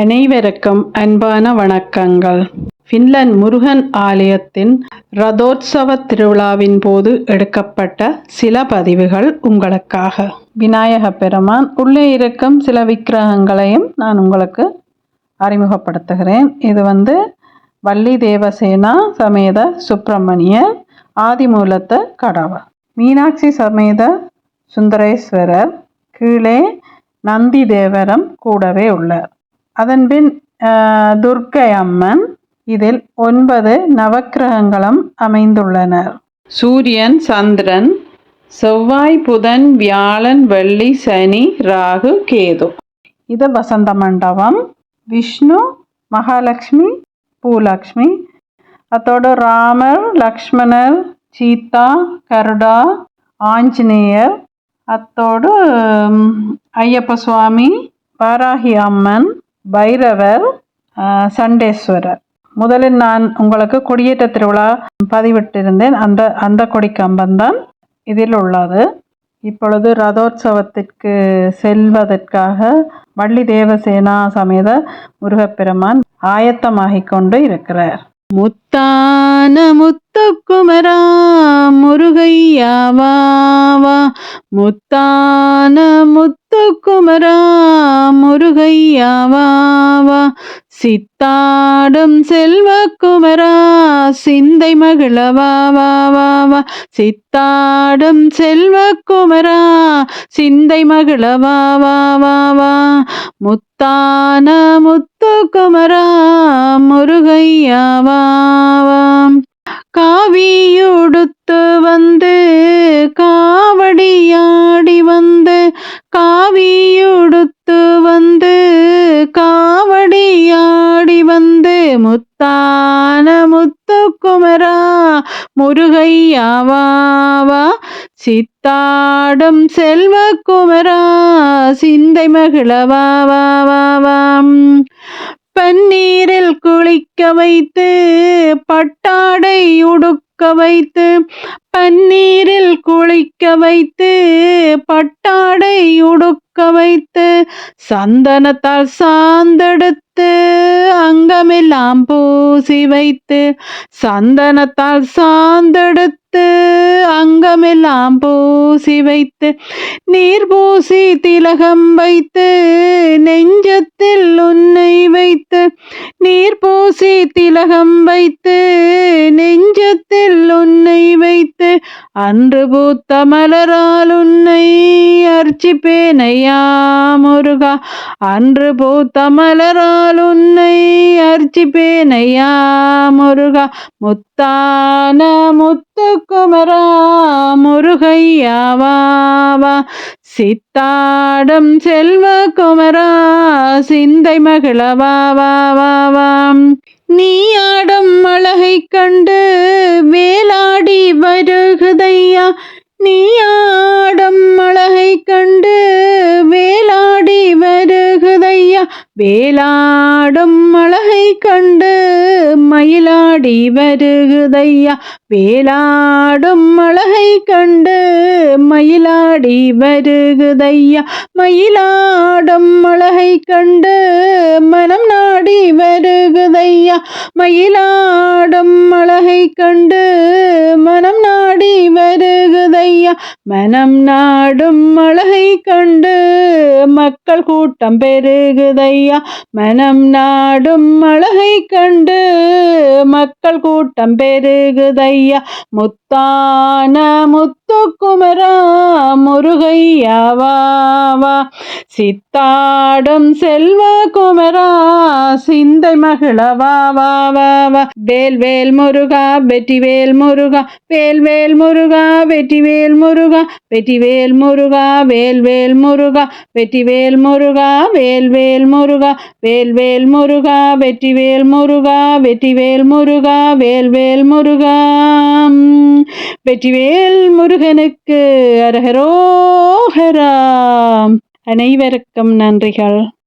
அனைவருக்கும் அன்பான வணக்கங்கள். ஃபின்லாந்து முருகன் ஆலயத்தின் ரதோற்சவ திருவிழாவின் போது எடுக்கப்பட்ட சில பதிவுகள் உங்களுக்காக. விநாயக பெருமான் உள்ளே இருக்கும் சில விக்கிரகங்களையும் நான் உங்களுக்கு அறிமுகப்படுத்துகிறேன். இது வந்து வள்ளி தேவசேனா சமேத சுப்பிரமணிய ஆதிமூலத்த கடவுள். மீனாட்சி சமேத சுந்தரேஸ்வரர் கீழே நந்தி தேவரம் கூடவே உள்ளார். அதன்பின் துர்க்கை அம்மன் இதில் ஒன்பது நவக்கிரகங்களும் அமைந்துள்ளனர். சூரியன் சந்திரன் செவ்வாய் புதன் வியாழன் வெள்ளி சனி ராகு கேது. இது வசந்த மண்டபம். விஷ்ணு மகாலட்சுமி பூலக்ஷ்மி அத்தோடு ராமர் லக்ஷ்மணர் சீதா கருடா ஆஞ்சநேயர். அத்தோடு ஐயப்ப சுவாமி பாராகி அம்மன். பைரவர் சண்டேஸ்வரர். முதலில் நான் உங்களுக்கு கொடியேற்ற திருவிழா பதிவிட்டிருந்தேன். அந்த அந்த கொடி கம்பம்தான் இதில் உள்ளது. இப்பொழுது ரதோற்சவத்திற்கு செல்வதற்காக வள்ளி தேவசேனா சமேத முருகப்பெருமான் ஆயத்தமாகிக் கொண்டு இருக்கிறார். முத்தான முத்துக்குமரா முருகையாவா முத்தான முத்துக்குமரா முருகையாவா சித்தாடும் செல்வ குமரா சிந்தை மகிழவா வா வா வா சித்தாடும் செல்வ குமரா சிந்தை மகிழவா வா வா வா முத்தான முத்து குமரா முருகையாவா காவி முத்துக்குமரா முருகையாவாவா சித்தாடும் செல்வக்குமரா சிந்தை மகிழவாவாம் பன்னீரில் குளிக்க வைத்து பட்டாடை உடுக்க வைத்து பன்னீரில் குளிக்க வைத்து பட்டாடை உடுக்க வைத்து சந்தனத்தால் சாந்தெடுத்து அங்கமெல்லாம் போ பூசி வைத்து சந்தனத்தால் சாந்தெடுத்து அங்கமெல்லாம் பூசி வைத்து நீர் பூசி திலகம் வைத்து நெஞ்சத்தில் உன்னை வைத்து நீர் பூசி திலகம் வைத்து நெஞ்சத்தில் அன்று பூத்த மலரால் உன்னை அர்ச்சிப்பேனையா முருகா. அன்று பூத்த மலரால் உன்னை அர்ச்சிப்பேனையா முருகா. முத்தான முத்துக்குமரா முருகையாவாவா சித்தாடம் செல்வ குமரா சிந்தை மகிழவாவாம் நீ ஆடம் அழகை கண்டு வேலாடி வருகுதையா? நீ ஆடம் அழகை கண்டு வேலாடி வருகுதையா? வேலாடும் அழகை கண்டு பாடி வருகுதையா? வேலாடும் அழகை கண்டு மயிலாடி வருகுதையா? மயிலாடும் அழகை கண்டு மனம் நாடி வருகுதையா? மயிலாடும் அழகை கண்டு மனம் நாடி வருகுதையா? மனம் நாடும் அழகை கண்டு மக்கள் கூட்டம் பெருகுதையா? மனம் நாடும் அழகை கண்டு மக்கள் கூட்டம் பெருகுதையா முத்து முத்தான முத்துக்குமரா முருகையாவா சித்தாடும் செல்வ குமரா சிந்தை மகிழவாவா வேல் வேல் முருகா வெற்றி வேல் முருகா. வேல் வேல் முருகா வெற்றி வேல் முருகா. வெற்றி வேல் முருகா வேல் வேல் முருகா. வெற்றி வேல் முருகா வேல் வேல் முருகா. வேல் வேல் முருகா வெற்றி வேல் முருகா. வெற்றி வேல் முருகா வேல் வேல் முருகா. வெற்றிவேல் முருகனுக்கு அரகரோஹரா அனைவருக்கும் நன்றிகள்.